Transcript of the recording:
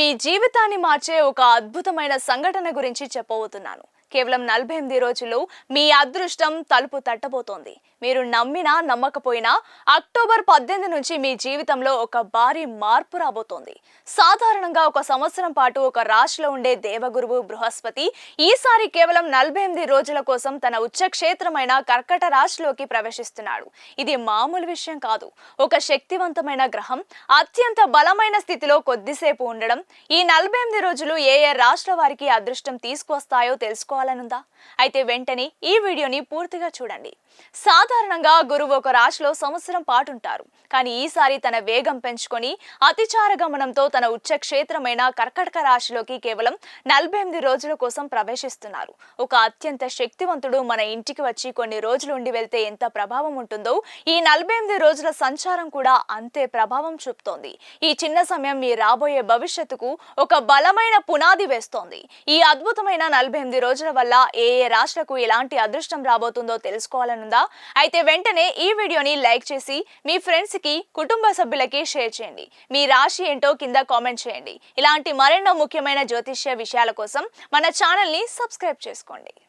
మీ జీవితాన్ని మార్చే ఒక అద్భుతమైన సంఘటన గురించి చెప్పబోతున్నాను. కేవలం నలభై ఎనిమిది రోజులు మీ అదృష్టం తలుపు తట్టబోతోంది. మీరు నమ్మినా నమ్మకపోయినా అక్టోబర్ పద్దెనిమిది నుంచి మీ జీవితంలో ఒక భారీ మార్పు రాబోతోంది. సాధారణంగా ఒక సంవత్సరం పాటు ఒక రాశిలో ఉండే దేవగురువు బృహస్పతి ఈసారి కేవలం నలభై ఎనిమిది రోజుల కోసం తన ఉచ్చక్షేత్రమైన కర్కట రాశిలోకి ప్రవేశిస్తున్నాడు. ఇది మామూలు విషయం కాదు. ఒక శక్తివంతమైన గ్రహం అత్యంత బలమైన స్థితిలో కొద్దిసేపు ఉండడం ఈ నలభై ఎనిమిది రోజులు ఏ ఏ రాష్ట్ర వారికి అదృష్టం తీసుకొస్తాయో తెలుసుకోవాలనుందా అయితే వెంటనే ఈ వీడియోని పూర్తిగా చూడండి. సాధారణంగా గురువు ఒక రాశిలో సంవత్సరం పాటుంటారు. కానీ ఈసారి తన వేగం పెంచుకొని అతిచార గమనంతో తన ఉచ్చక్షేత్రమైన కర్కటక రాశిలోకి కేవలం నలభై ఎనిమిది రోజుల కోసం ప్రవేశిస్తున్నారు. ఒక అత్యంత శక్తివంతుడు మన ఇంటికి వచ్చి కొన్ని రోజులు ఉండి వెళ్తే ఎంత ప్రభావం ఉంటుందో ఈ నలభై ఎనిమిది రోజుల సంచారం కూడా అంతే ప్రభావం చూపుతోంది. ఈ చిన్న సమయం మీ రాబోయే భవిష్యత్తుకు ఒక బలమైన పునాది వేస్తోంది. ఈ అద్భుతమైన నలభై ఎనిమిది రోజుల వల్ల ఏ ఏ రాష్ట్రకు ఎలాంటి అదృష్టం రాబోతుందో తెలుసుకోవాలనుందా? అయితే వెంటనే ఈ వీడియోని లైక్ చేసి మీ ఫ్రెండ్స్కి కుటుంబ సభ్యులకి షేర్ చేయండి. మీ రాశి ఏంటో కింద కామెంట్ చేయండి. ఇలాంటి మరెన్నో ముఖ్యమైన జ్యోతిష్య విషయాల కోసం మన ఛానల్ని సబ్స్క్రైబ్ చేసుకోండి.